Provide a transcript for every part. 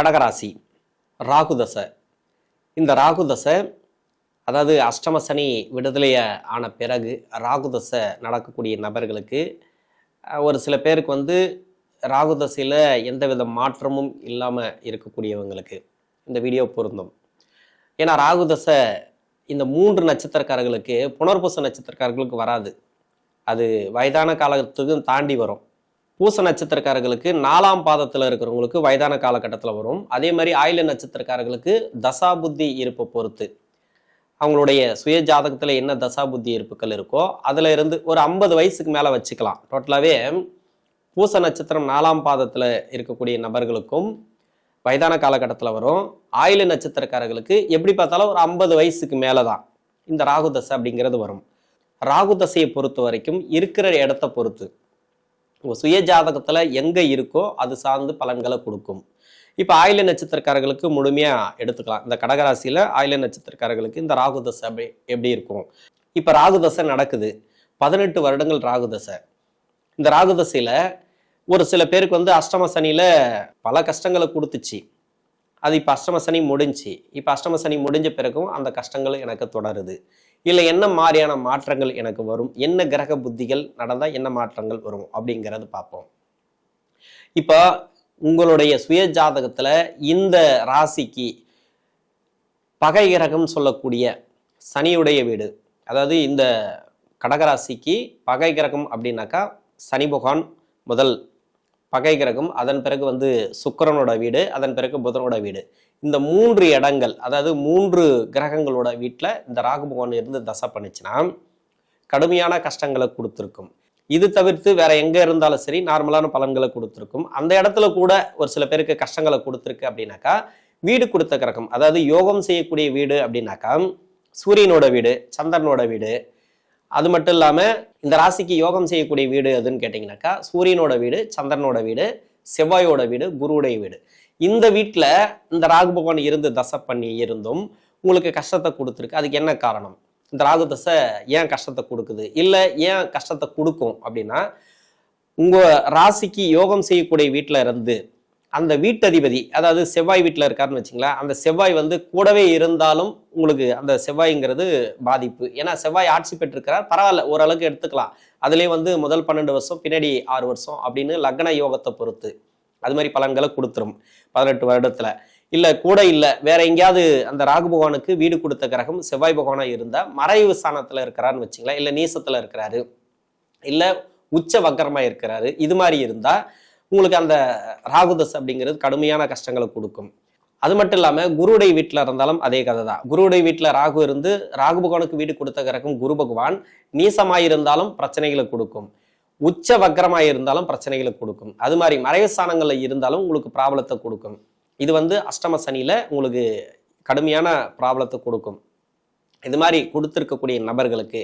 கடகராசி ராகுதசை இந்த ராகுதசை அதாவது அஷ்டம சனி ஆன பிறகு ராகுதசை நடக்கக்கூடிய நபர்களுக்கு ஒரு சில பேருக்கு வந்து ராகுதசையில் எந்தவித மாற்றமும் இல்லாமல் இருக்கக்கூடியவங்களுக்கு இந்த வீடியோ பொருந்தும். ஏன்னா ராகுதசை இந்த மூன்று நட்சத்திரக்காரர்களுக்கு புனர்பூச நட்சத்திரக்காரர்களுக்கு வராது. அது வயதான காலத்துக்கும் தாண்டி வரும். பூச நட்சத்திரக்காரர்களுக்கு நாலாம் பாதத்தில் இருக்கிறவங்களுக்கு வயதான காலகட்டத்தில் வரும். அதே மாதிரி ஆயில நட்சத்திரக்காரர்களுக்கு தசா புத்தி இருப்பை பொறுத்து அவங்களுடைய சுய ஜாதகத்தில் என்ன தசா புத்தி இருப்புகள் இருக்கோ அதில் இருந்து ஒரு ஐம்பது வயசுக்கு மேலே வச்சுக்கலாம். டோட்டலாகவே பூச நட்சத்திரம் நாலாம் பாதத்தில் இருக்கக்கூடிய நபர்களுக்கும் வயதான காலகட்டத்தில் வரும். ஆயில நட்சத்திரக்காரர்களுக்கு எப்படி பார்த்தாலும் ஒரு ஐம்பது வயசுக்கு மேலே தான் இந்த ராகு தசை அப்படிங்கிறது வரும். ராகு தசையை பொறுத்த வரைக்கும் இருக்கிற இடத்த பொறுத்து உங்கள் சுய ஜாதகத்தில் எங்கே இருக்கோ அது சார்ந்து பலன்களை கொடுக்கும். இப்போ ஆயில நட்சத்திரக்காரர்களுக்கு முழுமையாக எடுத்துக்கலாம். இந்த கடகராசியில் ஆயில நட்சத்திரக்காரர்களுக்கு இந்த ராகு தசை அப்படி எப்படி இருக்கும்? இப்போ ராகு தசை நடக்குது. பதினெட்டு வருடங்கள் ராகு தசை. இந்த ராகு தசையில் ஒரு சில பேருக்கு வந்து அஷ்டம சனியில் பல கஷ்டங்களை கொடுத்துச்சு. அது இப்போ அஷ்டம சனி முடிஞ்சு இப்போ அஷ்டம சனி முடிஞ்ச பிறகும் அந்த கஷ்டங்கள் எனக்கு தொடருது. இல்லை என்ன மாதிரியான மாற்றங்கள் எனக்கு வரும்? என்ன கிரக புத்திகள் நடந்தால் என்ன மாற்றங்கள் வரும்? அப்படிங்கிறது பார்ப்போம். இப்போ உங்களுடைய சுய ஜாதகத்தில் இந்த ராசிக்கு பகை கிரகம் சொல்லக்கூடிய சனியுடைய வீடு அதாவது இந்த கடகராசிக்கு பகை கிரகம் அப்படின்னாக்கா சனி பகவான் முதல் பகை கிரகம் அதன் பிறகு வந்து சுக்கிரனோட வீடு அதன் பிறகு புதனோட வீடு. இந்த மூன்று இடங்கள் அதாவது மூன்று கிரகங்களோட வீட்டில் இந்த ராகு பகவான் இருந்து தசை பண்ணிச்சுன்னா கடுமையான கஷ்டங்களை கொடுத்துருக்கும். இது தவிர்த்து வேற எங்க இருந்தாலும் சரி நார்மலான பலன்களை கொடுத்துருக்கும். அந்த இடத்துல கூட ஒரு சில பேருக்கு கஷ்டங்களை கொடுத்துருக்கு அப்படின்னாக்கா வீடு கொடுத்த கிரகம் அதாவது யோகம் செய்யக்கூடிய வீடு அப்படின்னாக்கா சூரியனோட வீடு சந்திரனோட வீடு. அது மட்டும் இல்லாமல் இந்த ராசிக்கு யோகம் செய்யக்கூடிய வீடு எதுன்னு கேட்டிங்கனாக்கா சூரியனோட வீடு சந்திரனோட வீடு செவ்வாயோட வீடு குருவுடைய வீடு. இந்த வீட்டில் இந்த ராகு பகவான் இருந்து தசை பண்ணி இருந்தும் உங்களுக்கு கஷ்டத்தை கொடுத்துருக்கு. அதுக்கு என்ன காரணம்? இந்த ராகு தசை ஏன் கஷ்டத்தை கொடுக்குது? இல்லை ஏன் கஷ்டத்தை கொடுக்கும் அப்படின்னா உங்கள் ராசிக்கு யோகம் செய்யக்கூடிய வீட்டில் இருந்து அந்த வீட்டதிபதி அதாவது செவ்வாய் வீட்டில் இருக்காருன்னு வச்சுங்களேன் அந்த செவ்வாய் வந்து கூடவே இருந்தாலும் உங்களுக்கு அந்த செவ்வாய்ங்கிறது பாதிப்பு. ஏன்னா செவ்வாய் ஆட்சி பெற்றிருக்கிறார். பரவாயில்ல ஓரளவுக்கு எடுத்துக்கலாம். அதுலேயே வந்து முதல் பன்னெண்டு வருஷம் பின்னாடி ஆறு வருஷம் அப்படின்னு லக்ன யோகத்தை பொறுத்து. அது மாதிரி பலன்களை கொடுத்துரும் பதினெட்டு வருடத்துல. இல்ல கூட இல்ல வேற எங்கேயாவது அந்த ராகு பகவானுக்கு வீடு கொடுத்த கிரகம் செவ்வாய் பகவானா இருந்தா மறைவு ஸ்தானத்துல இருக்கிறாருன்னு வச்சுங்களேன் இல்ல நீசத்துல இருக்கிறாரு இல்ல உச்ச வக்கரமா இருக்கிறாரு இது மாதிரி இருந்தா உங்களுக்கு அந்த ராகுதஸ் அப்படிங்கிறது கடுமையான கஷ்டங்களை கொடுக்கும். அது மட்டும் இல்லாம குருடைய வீட்டுல இருந்தாலும் அதே கதை தான். குருடைய வீட்டுல ராகு இருந்து ராகு பகவானுக்கு வீடு கொடுத்த கிரகம் குரு பகவான் நீசமாயிருந்தாலும் பிரச்சனைகளை கொடுக்கும். உச்ச வக்கரமாக இருந்தாலும் பிரச்சனைகளை கொடுக்கும். அது மாதிரி மறைவு ஸ்தானங்களில் இருந்தாலும் உங்களுக்கு ப்ராப்ளத்தை கொடுக்கும். இது வந்து அஷ்டம சனியில் உங்களுக்கு கடுமையான ப்ராப்ளத்தை கொடுக்கும். இது மாதிரி கொடுத்துருக்கக்கூடிய நபர்களுக்கு.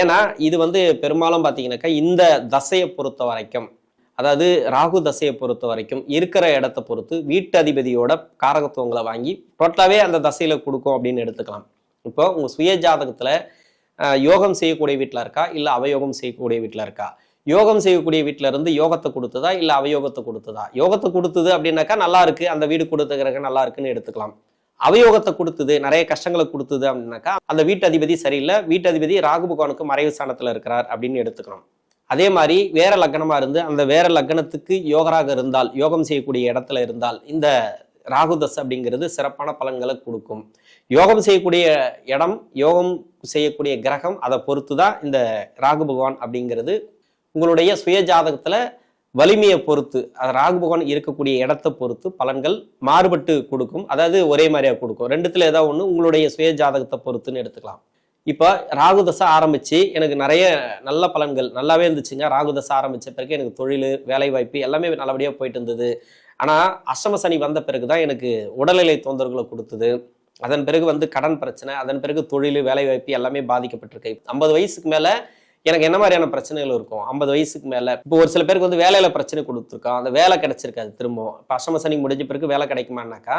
ஏன்னா இது வந்து பெரும்பாலும் பார்த்தீங்கன்னாக்கா இந்த தசையை பொறுத்த வரைக்கும் அதாவது ராகு தசையை பொறுத்த வரைக்கும் இருக்கிற இடத்த பொறுத்து வீட்டு அதிபதியோட காரகத்துவங்களை வாங்கி டோட்டலாகவே அந்த தசையில் கொடுக்கும் அப்படின்னு எடுத்துக்கலாம். இப்போ உங்கள் சுய ஜாதகத்தில் யோகம் செய்யக்கூடிய வீட்டில் இருக்கா? இல்லை அவயோகம் செய்யக்கூடிய வீட்டில் இருக்கா? யோகம் செய்யக்கூடிய வீட்டில இருந்து யோகத்தை கொடுத்ததா இல்லை அவயோகத்தை கொடுத்ததா? யோகத்தை கொடுத்தது அப்படின்னாக்கா நல்லா இருக்கு. அந்த வீடு கொடுத்த கிரகம் நல்லா இருக்குன்னு எடுத்துக்கலாம். அவயோகத்தை கொடுத்தது நிறைய கஷ்டங்களை கொடுத்தது அப்படின்னாக்கா அந்த வீட்டு அதிபதி சரியில்லை. வீட்டு அதிபதி ராகு பகவானுக்கு மறைவு ஸ்தானத்துல இருக்கிறார் அப்படின்னு எடுத்துக்கணும். அதே மாதிரி வேற லக்னமா இருந்து அந்த வேற லக்னத்துக்கு யோகராக இருந்தால் யோகம் செய்யக்கூடிய இடத்துல இருந்தால் இந்த ராகுதஸ் அப்படிங்கிறது சிறப்பான பலன்களை கொடுக்கும். யோகம் செய்யக்கூடிய இடம் யோகம் செய்யக்கூடிய கிரகம் அதை பொறுத்து தான் இந்த ராகு பகவான் அப்படிங்கிறது உங்களுடைய சுய ஜாதகத்துல வலிமையை பொறுத்து அது ராகு பகவான் இருக்கக்கூடிய இடத்தை பொறுத்து பலன்கள் மாறுபட்டு கொடுக்கும். அதாவது ஒரே மாதிரியா கொடுக்கும். ரெண்டுத்துல ஏதாவது ஒன்று உங்களுடைய சுய ஜாதகத்தை பொறுத்துன்னு எடுத்துக்கலாம். இப்போ ராகு தசை ஆரம்பிச்சு எனக்கு நிறைய நல்ல பலன்கள் நல்லாவே இருந்துச்சுங்க. ராகு தசை ஆரம்பிச்ச பிறகு எனக்கு தொழில் வேலைவாய்ப்பு எல்லாமே நல்லபடியாக போயிட்டு இருந்தது. ஆனால் அஷ்டம சனி வந்த பிறகு தான் எனக்கு உடல்நிலை தொந்தரவுகளை கொடுத்தது. அதன் பிறகு வந்து கடன் பிரச்சனை அதன் பிறகு தொழில் வேலைவாய்ப்பு எல்லாமே பாதிக்கப்பட்டிருக்கு. ஐம்பது வயசுக்கு மேலே எனக்கு என்ன மாதிரியான பிரச்சனைகள் இருக்கும்? ஐம்பது வயசுக்கு மேலே. இப்போ ஒரு சில பேருக்கு வந்து வேலையில பிரச்சனை கொடுத்துருக்கோம் அந்த வேலை கிடைச்சிருக்காது திரும்பவும். இப்போ அஷ்டம சனி முடிஞ்ச பிறகு வேலை கிடைக்குமானாக்கா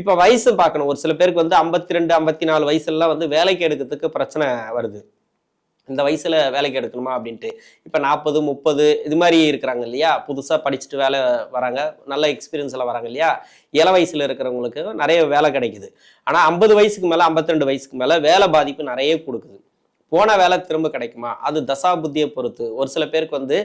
இப்போ வயசு பார்க்கணும். ஒரு சில பேருக்கு வந்து ஐம்பத்தி ரெண்டு ஐம்பத்தி நாலு வயசுலாம் வந்து வேலைக்கு எடுக்கிறதுக்கு பிரச்சனை வருது. இந்த வயசுல வேலைக்கு எடுக்கணுமா அப்படின்ட்டு. இப்போ நாற்பது முப்பது இது மாதிரி இருக்கிறாங்க இல்லையா? புதுசாக படிச்சுட்டு வேலை வராங்க. நல்ல எக்ஸ்பீரியன்ஸ் எல்லாம் வராங்க இல்லையா? இள வயசுல இருக்கிறவங்களுக்கு நிறைய வேலை கிடைக்குது. ஆனால் ஐம்பது வயசுக்கு மேலே 52 வயசுக்கு மேலே வேலை பாதிப்பு நிறைய கொடுக்குது. போன வேலை திரும்ப கிடைக்குமா? அது தசா புத்தியை பொறுத்து. ஒரு சில பேருக்கு வந்து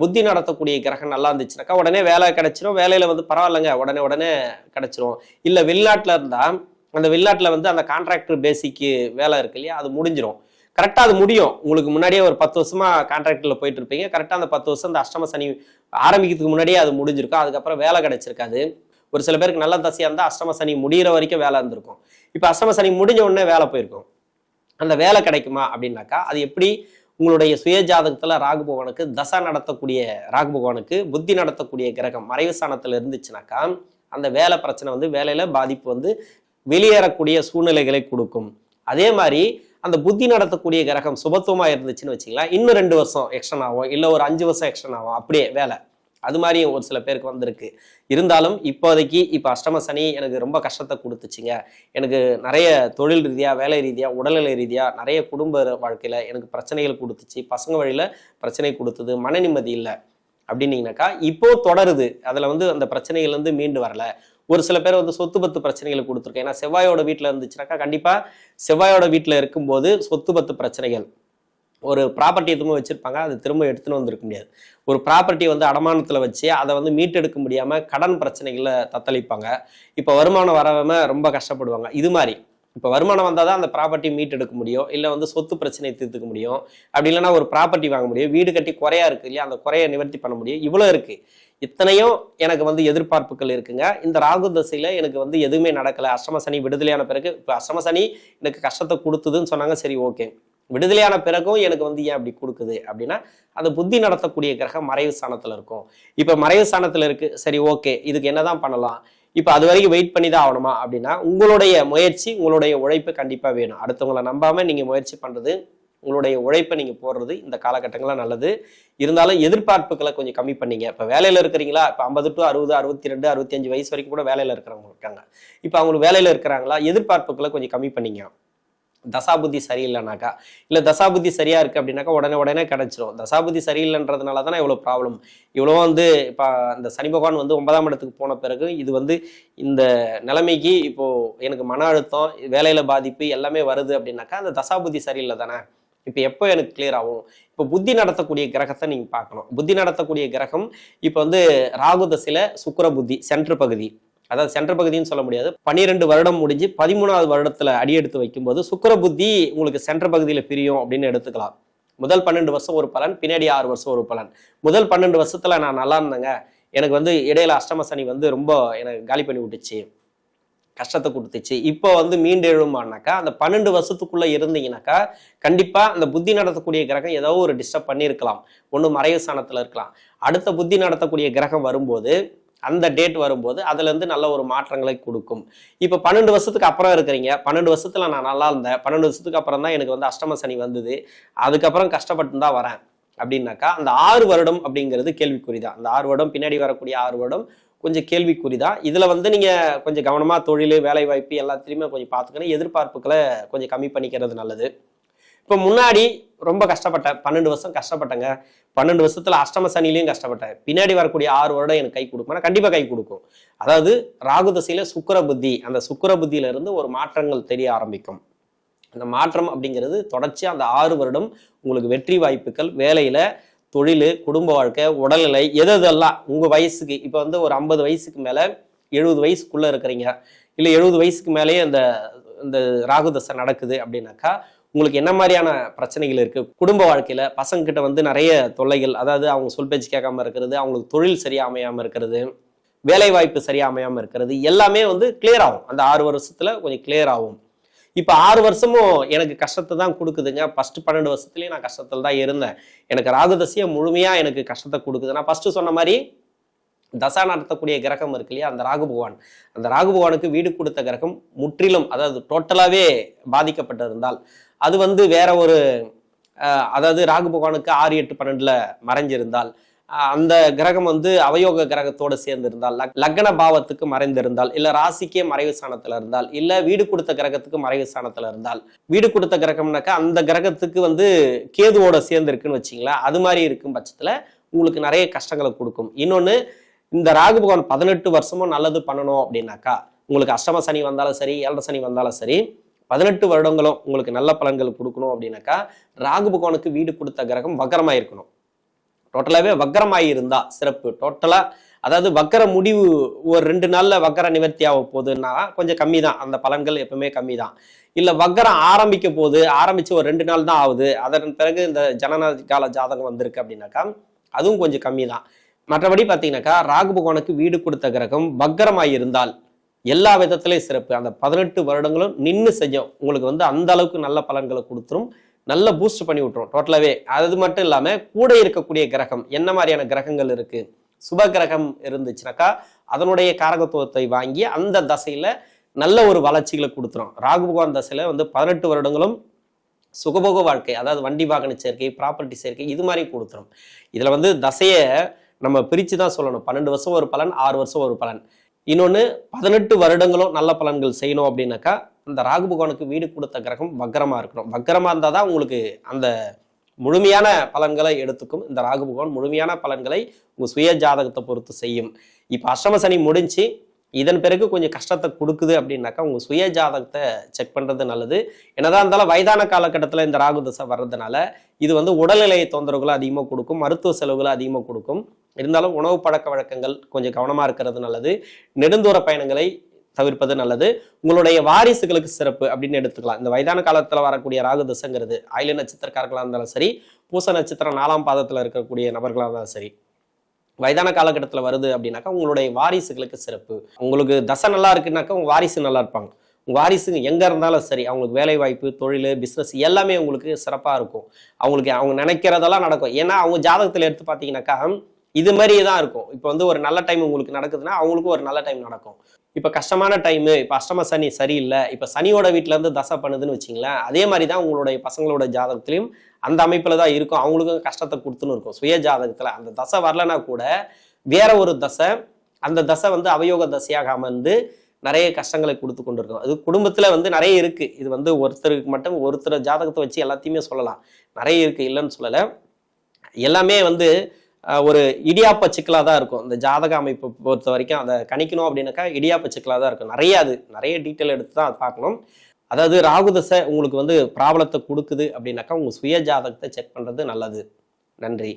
புத்தி நடத்தக்கூடிய கிரகம் நல்லா இருந்துச்சுனாக்கா உடனே வேலை கிடைச்சிரும். வேலையில வந்து பரவாயில்லைங்க. உடனே உடனே கிடைச்சிரும். இல்லை வெளிநாட்டில் இருந்தா அந்த வெளிநாட்டில் வந்து அந்த கான்ட்ராக்டர் பேசிக்கு வேலை இருக்கு இல்லையா? அது முடிஞ்சிடும் கரெக்டாக அது முடியும். உங்களுக்கு முன்னாடியே ஒரு பத்து வருஷமா கான்ட்ராக்டில் போயிட்டு இருப்பீங்க. கரெக்டாக அந்த பத்து வருஷம் அந்த அஷ்டம சனி ஆரம்பிக்கிறதுக்கு முன்னாடியே அது முடிஞ்சிருக்கும். அதுக்கப்புறம் வேலை கிடைச்சிருக்காது. ஒரு சில பேருக்கு நல்ல தசையாக இருந்தால் அஷ்டம சனி முடியிற வரைக்கும் வேலை இருந்திருக்கும். இப்போ அஷ்டம சனி முடிஞ்ச உடனே வேலை போயிருக்கும். அந்த வேலை கிடைக்குமா அப்படின்னாக்கா அது எப்படி உங்களுடைய சுய ஜாதகத்துல ராகு பகவானுக்கு தசா நடத்தக்கூடிய ராகு பகவானுக்கு புத்தி நடத்தக்கூடிய கிரகம் மறைவு ஸ்தானத்துல இருந்துச்சுனாக்கா அந்த வேலை பிரச்சனை வந்து வேலையில பாதிப்பு வந்து வெளியேறக்கூடிய சூழ்நிலைகளை கொடுக்கும். அதே மாதிரி அந்த புத்தி நடத்தக்கூடிய கிரகம் சுபத்துவமா இருந்துச்சுன்னு வச்சுக்கலாம் இன்னும் ரெண்டு வருஷம் எக்ஸ்டன் ஆகும் இல்லை ஒரு அஞ்சு வருஷம் எக்ஸ்டன் ஆகும் அப்படியே வேலை. அது மாதிரியும் ஒரு சில பேருக்கு வந்திருக்கு. இருந்தாலும் இப்போதைக்கு இப்போ அஷ்டம சனி எனக்கு ரொம்ப கஷ்டத்தை கொடுத்துச்சுங்க. எனக்கு நிறைய தொழில் ரீதியாக வேலை ரீதியாக உடல்நிலை ரீதியாக நிறைய குடும்ப வாழ்க்கையில் எனக்கு பிரச்சனைகள் கொடுத்துச்சு. பசங்க வழியில் பிரச்சனை கொடுத்தது மன நிம்மதி இல்லை அப்படின்னீங்கனாக்கா இப்போ தொடருது. அதில் வந்து அந்த பிரச்சனைகள்லேருந்து மீண்டு வரல. ஒரு சில பேர் வந்து சொத்து பத்து பிரச்சனைகளை கொடுத்துருக்கேன். ஏன்னா செவ்வாயோட வீட்டில் இருந்துச்சுனாக்கா கண்டிப்பாக செவ்வாயோட வீட்டில் இருக்கும்போது சொத்து பத்து பிரச்சனைகள் ஒரு ப்ராப்பர்ட்டி திரும்ப வச்சுருப்பாங்க அது திரும்ப எடுத்துன்னு வந்திருக்க முடியாது. ஒரு ப்ராப்பர்ட்டி வந்து அடமானத்தில் வச்சு அதை வந்து மீட்டெடுக்க முடியாமல் கடன் பிரச்சனைகளை தத்தளிப்பாங்க. இப்போ வருமானம் வராம ரொம்ப கஷ்டப்படுவாங்க. இது மாதிரி. இப்போ வருமானம் வந்தால் தான் அந்த ப்ராப்பர்ட்டி மீட்டெடுக்க முடியும். இல்லை வந்து சொத்து பிரச்சனையை தீர்த்துக்க முடியும். அப்படி இல்லைன்னா ஒரு ப்ராப்பர்ட்டி வாங்க முடியும். வீடு கட்டி குறையா இருக்கு இல்லையா? அந்த குறையை நிவர்த்தி பண்ண முடியும். இவ்வளோ இருக்கு. இத்தனையும் எனக்கு வந்து எதிர்பார்ப்புகள் இருக்குங்க. இந்த ராகு தசையில் எனக்கு வந்து எதுவுமே நடக்கலை. அஷ்டம சனி விடுதலையான பிறகு இப்போ அஷ்டம சனி எனக்கு கஷ்டத்தை கொடுத்ததுன்னு சொன்னாங்க. சரி ஓகே. விடுதலையான பிறகும் எனக்கு வந்து ஏன் அப்படி கொடுக்குது அப்படின்னா அது புத்தி நடத்தக்கூடிய கிரகம் மறைவு ஸ்தானத்துல இருக்கும். இப்ப மறைவு ஸ்தானத்துல இருக்கு சரி ஓகே இதுக்கு என்னதான் பண்ணலாம்? இப்ப அது வரைக்கும் வெயிட் பண்ணி தான் ஆகணுமா அப்படின்னா உங்களுடைய முயற்சி உங்களுடைய உழைப்பு கண்டிப்பா வேணும். அடுத்தவங்களை நம்பாம நீங்க முயற்சி பண்றது உங்களுடைய உழைப்பை நீங்க போடுறது இந்த காலகட்டங்கள்ல நல்லது. இருந்தாலும் எதிர்பார்ப்புகளை கொஞ்சம் கம்மி பண்ணீங்க. இப்ப வேலையில இருக்கிறீங்களா? இப்ப ஐம்பது டு அறுபது அறுபத்தி ரெண்டு அறுபத்தி அஞ்சு வயசு வரைக்கும் கூட வேலையில இருக்கிறவங்க இருக்காங்க. இப்ப அவங்களுக்கு வேலையில இருக்கிறாங்களா? எதிர்பார்ப்புகளை கொஞ்சம் கம்மி பண்ணீங்க. தசாபுத்தி சரியில்லைனாக்கா இல்லை தசாபுத்தி சரியாக இருக்குது அப்படின்னாக்கா உடனே உடனே கிடச்சிரும். தசாபுத்தி சரியில்லைன்றதுனால தானே இவ்வளோ ப்ராப்ளம் இவ்வளோ வந்து இப்போ அந்த சனி பகவான் வந்து ஒன்பதாம் இடத்துக்கு போன பிறகு இது வந்து இந்த நிலைமைக்கு இப்போது எனக்கு மன அழுத்தம் வேலையில் பாதிப்பு எல்லாமே வருது அப்படின்னாக்கா அந்த தசாபுத்தி சரியில்லை தானே. இப்போ எப்போ எனக்கு கிளியர் ஆகும்? இப்போ புத்தி நடத்தக்கூடிய கிரகத்தை நீங்கள் பார்க்கணும். புத்தி நடத்தக்கூடிய கிரகம் இப்போ வந்து ராகு தசையில் சுக்கர புத்தி சென்ட்ரு பகுதி. அதாவது சென்ற பகுதின்னு சொல்ல முடியாது. பன்னிரெண்டு வருடம் முடிஞ்சு பதிமூணாவது வருடத்துல அடியெடுத்து வைக்கும்போது சுக்கிர புத்தி உங்களுக்கு சென்ற பகுதியில பிரியும் அப்படின்னு எடுத்துக்கலாம். முதல் பன்னெண்டு வருஷம் ஒரு பலன் பின்னாடி ஆறு வருஷம் ஒரு பலன். முதல் பன்னெண்டு வருஷத்துல நான் நல்லா இருந்தேங்க. எனக்கு வந்து இடையில அஷ்டம சனி வந்து ரொம்ப எனக்கு காலி பண்ணி விட்டுச்சு. கஷ்டத்தை கொடுத்துச்சு. இப்போ வந்து மீண்டெழுமானாக்கா அந்த பன்னெண்டு வருஷத்துக்குள்ள இருந்தீங்கன்னாக்கா கண்டிப்பா அந்த புத்தி நடத்தக்கூடிய கிரகம் ஏதோ ஒரு டிஸ்டர்ப் பண்ணியிருக்கலாம். ஒன்று மறைவு ஸ்தானத்துல இருக்கலாம். அடுத்த புத்தி நடத்தக்கூடிய கிரகம் வரும்போது அந்த டேட் வரும்போது அதுலேருந்து நல்ல ஒரு மாற்றங்களை கொடுக்கும். இப்போ பன்னெண்டு வருஷத்துக்கு அப்புறம் இருக்கிறீங்க. பன்னெண்டு வருஷத்தில் நான் நல்லா இருந்தேன். பன்னெண்டு வருஷத்துக்கு அப்புறம் தான் எனக்கு வந்து அஷ்டம சனி வந்தது. அதுக்கப்புறம் கஷ்டப்பட்டு தான் வரேன். அப்படின்னாக்கா அந்த ஆறு வருடம் அப்படிங்கிறது கேள்விக்குறி தான். அந்த ஆறு வருடம் பின்னாடி வரக்கூடிய ஆறு வருடம் கொஞ்சம் கேள்விக்குறி தான். இதில் வந்து நீங்கள் கொஞ்சம் கவனமாக தொழில் வேலைவாய்ப்பு எல்லாத்திலையுமே கொஞ்சம் பார்த்துக்கணும். எதிர்பார்ப்புகளை கொஞ்சம் கம்மி பண்ணிக்கிறது நல்லது. இப்போ முன்னாடி ரொம்ப கஷ்டப்பட்டேன். பன்னெண்டு வருஷம் கஷ்டப்பட்டேங்க. பன்னெண்டு வருஷத்துல அஷ்டம சனிலையும் கஷ்டப்பட்டேன். பின்னாடி வரக்கூடிய ஆறு வருடம் எனக்கு கை கொடுக்குமா. கண்டிப்பா கை கொடுக்கும். அதாவது ராகு தசையில சுக்கிர புத்தி. அந்த சுக்கிர புத்தியில இருந்து ஒரு மாற்றங்கள் தெரிய ஆரம்பிக்கும். அந்த மாற்றம் அப்படிங்கிறது தொடர்ச்சியாக அந்த ஆறு வருடம் உங்களுக்கு வெற்றி வாய்ப்புகள் வேலையில தொழில் குடும்ப வாழ்க்கை உடல்நிலை எது எதெல்லாம் உங்க வயசுக்கு இப்போ வந்து ஒரு ஐம்பது வயசுக்கு மேல எழுபது வயசுக்குள்ள இருக்கிறீங்க. இல்லை எழுபது வயசுக்கு மேலேயே அந்த இந்த ராகு தசை நடக்குது அப்படின்னாக்கா உங்களுக்கு என்ன மாதிரியான பிரச்சனைகள் இருக்குது குடும்ப வாழ்க்கையில் பசங்கக்கிட்ட வந்து நிறைய தொல்லைகள் அதாவது அவங்க சொல் பேச்சு கேட்காம இருக்கிறது அவங்களுக்கு தொழில் சரியாக அமையாமல் இருக்கிறது வேலை வாய்ப்பு அமையாமல் இருக்கிறது எல்லாமே வந்து கிளியர் ஆகும். அந்த ஆறு வருஷத்தில் கொஞ்சம் கிளியர் ஆகும். இப்போ ஆறு வருஷமும் எனக்கு கஷ்டத்தை தான் கொடுக்குதுங்க. ஃபஸ்ட்டு பன்னெண்டு வருஷத்துலேயும் நான் கஷ்டத்தில் தான் இருந்தேன். எனக்கு ராகுதசையை முழுமையாக எனக்கு கஷ்டத்தை கொடுக்குது. நான் ஃபஸ்ட்டு சொன்ன மாதிரி தசா நடத்தக்கூடிய கிரகம் இருக்கு இல்லையா? அந்த ராகு பகவான். அந்த ராகு பகவானுக்கு வீடு கொடுத்த கிரகம் முற்றிலும் அதாவது டோட்டலாகவே பாதிக்கப்பட்டிருந்தால் அது வந்து வேற ஒரு அதாவது ராகு பகவானுக்கு ஆறு எட்டு பன்னெண்டுல மறைஞ்சிருந்தால் அந்த கிரகம் வந்து அவயோக கிரகத்தோட சேர்ந்து இருந்தால் லக்ன பாவத்துக்கு மறைந்திருந்தால் இல்ல ராசிக்கே மறைவு ஸ்தானத்துல இருந்தால் இல்ல வீடு கொடுத்த கிரகத்துக்கு மறைவு ஸ்தானத்துல இருந்தால் வீடு கொடுத்த கிரகம்னாக்கா அந்த கிரகத்துக்கு வந்து கேதுவோட சேர்ந்து இருக்குன்னு வச்சிங்களேன் அது மாதிரி இருக்கும் பட்சத்துல உங்களுக்கு நிறைய கஷ்டங்களை கொடுக்கும். இன்னொன்னு இந்த ராகு பகவான் பதினெட்டு வருஷமும் நல்லது பண்ணணும் அப்படின்னாக்கா உங்களுக்கு அஷ்டம சனி வந்தாலும் சரி ஏழரை சனி வந்தாலும் சரி பதினெட்டு வருடங்களும் உங்களுக்கு நல்ல பலன்கள் கொடுக்கணும் அப்படின்னாக்கா ராகு பகவானுக்கு வீடு கொடுத்த கிரகம் வக்கரமாக இருக்கணும் டோட்டலாகவே வக்கரமாகி இருந்தால் சிறப்பு டோட்டலாக அதாவது வக்கர முடிவு ஒரு ரெண்டு நாளில் வக்கர நிவர்த்தி ஆக போகுதுன்னா கொஞ்சம் கம்மி தான் அந்த பலன்கள் எப்பவுமே கம்மி தான் இல்லை வக்கரம் ஆரம்பிக்க போகுது ஆரம்பித்து ஒரு ரெண்டு நாள் தான் ஆகுது. அதன் பிறகு இந்த ஜனநாயக கால ஜாதகம் வந்திருக்கு அப்படின்னாக்கா அதுவும் கொஞ்சம் கம்மி தான் மற்றபடி பார்த்தீங்கன்னாக்கா ராகு பகவானுக்கு வீடு கொடுத்த கிரகம் வக்கரமாக இருந்தால் எல்லா விதத்திலையும் சிறப்பு. அந்த பதினெட்டு வருடங்களும் நின்று செய்யும் உங்களுக்கு வந்து அந்த அளவுக்கு நல்ல பலன்களை கொடுத்துரும். நல்ல பூஸ்ட் பண்ணி விட்டுரும். டோட்டலாகவே அது மட்டும் இல்லாமல் கூட இருக்கக்கூடிய கிரகம். என்ன மாதிரியான கிரகங்கள் இருக்குது சுப கிரகம் இருந்துச்சுனாக்கா அதனுடைய காரகத்துவத்தை வாங்கி அந்த தசையில் நல்ல ஒரு வளர்ச்சிகளை கொடுத்துரும். ராகு பகவான் தசையில் வந்து பதினெட்டு வருடங்களும் சுகபோக வாழ்க்கை அதாவது வண்டி வாகன சேர்க்கை ப்ராப்பர்ட்டி சேர்க்கை இது மாதிரி கொடுத்துரும். இதில் வந்து தசையை நம்ம பிரித்து தான் சொல்லணும். பன்னெண்டு வருஷம் ஒரு பலன் ஆறு வருஷம் ஒரு பலன். இன்னொன்று பதினெட்டு வருடங்களும் நல்ல பலன்கள் செய்யணும் அப்படின்னாக்கா அந்த ராகு பகவானுக்கு வீடு கொடுத்த கிரகம் வக்கரமா இருக்கணும். வக்கரமா இருந்தால் தான் உங்களுக்கு அந்த முழுமையான பலன்களை எடுத்துக்கும். இந்த ராகு பகவான் முழுமையான பலன்களை உங்கள் சுய ஜாதகத்தை பொறுத்து செய்யும். இப்போ அஷ்டம சனி முடிஞ்சு இதன் பிறகு கொஞ்சம் கஷ்டத்தை கொடுக்குது அப்படின்னாக்கா உங்கள் சுய ஜாதகத்தை செக் பண்ணுறது நல்லது. என்னதான் இருந்தாலும் வயதான காலகட்டத்தில் இந்த ராகு தசை வர்றதுனால இது வந்து உடல்நிலை தொந்தரவுகளை அதிகமாக கொடுக்கும் மருத்துவ செலவுகளை அதிகமாக கொடுக்கும். இருந்தாலும் உணவு பழக்க வழக்கங்கள் கொஞ்சம் கவனமாக இருக்கிறது நல்லது. நெடுந்தூர பயணங்களை தவிர்ப்பது நல்லது. உங்களுடைய வாரிசுகளுக்கு சிறப்பு அப்படின்னு எடுத்துக்கலாம். இந்த வயதான காலத்தில் வரக்கூடிய ராகு திசைங்கிறது ஆயில நட்சத்திரக்காரர்களாக இருந்தாலும் சரி பூச நட்சத்திரம் நாலாம் பாதத்தில் இருக்கக்கூடிய நபர்களாக இருந்தாலும் சரி வயதான காலகட்டத்தில் வருது அப்படின்னாக்கா உங்களுடைய வாரிசுகளுக்கு சிறப்பு. உங்களுக்கு தசை நல்லா இருக்குன்னாக்கா உங்கள் வாரிசு நல்லா இருப்பாங்க. உங்கள் வாரிசுங்க எங்கே இருந்தாலும் சரி அவங்களுக்கு வேலை வாய்ப்பு தொழில் பிஸ்னஸ் எல்லாமே உங்களுக்கு சிறப்பாக இருக்கும். அவங்களுக்கு அவங்க நினைக்கிறதெல்லாம் நடக்கும். ஏன்னா அவங்க ஜாதகத்தில் எடுத்து பார்த்தீங்கன்னாக்கா இது மாதிரியே தான் இருக்கும். இப்போ வந்து ஒரு நல்ல டைம் உங்களுக்கு நடக்குதுன்னா அவங்களுக்கும் ஒரு நல்ல டைம் நடக்கும். இப்போ கஷ்டமான டைமு இப்போ அஷ்டம சனி சரியில்லை இப்போ சனியோட வீட்டில் இருந்து தசை பண்ணுதுன்னு வச்சிங்களேன் அதே மாதிரி தான் உங்களுடைய பசங்களோட ஜாதகத்துலையும் அந்த அமைப்பில் தான் இருக்கும். அவங்களுக்கும் கஷ்டத்தை கொடுத்துன்னு இருக்கும். சுய ஜாதகத்தில் அந்த தசை வரலனா கூட வேற ஒரு தசை அந்த தசை வந்து அவயோக தசையாக அமர்ந்து நிறைய கஷ்டங்களை கொடுத்து கொண்டு இருக்கும் அது குடும்பத்தில் வந்து நிறைய இருக்கு. இது வந்து ஒருத்தருக்கு மட்டும் ஒருத்தர் ஜாதகத்தை வச்சு எல்லாத்தையுமே சொல்லலாம். நிறைய இருக்கு இல்லைன்னு சொல்லலை. எல்லாமே வந்து ஒரு இடியாப்ப சிக்கலாக தான் இருக்கும். இந்த ஜாதக அமைப்பை பொறுத்த வரைக்கும் அதை கணிக்கணும் அப்படின்னாக்கா இடியாப்ப சிக்கலாக தான் இருக்கும். நிறைய அது நிறைய டீட்டெயில் எடுத்து தான் அதை பார்க்கணும். அதாவது ராகுதசை உங்களுக்கு வந்து ப்ராப்ளத்தை கொடுக்குது அப்படின்னாக்கா உங்கள் சுய ஜாதகத்தை செக் பண்ணுறது நல்லது. நன்றி.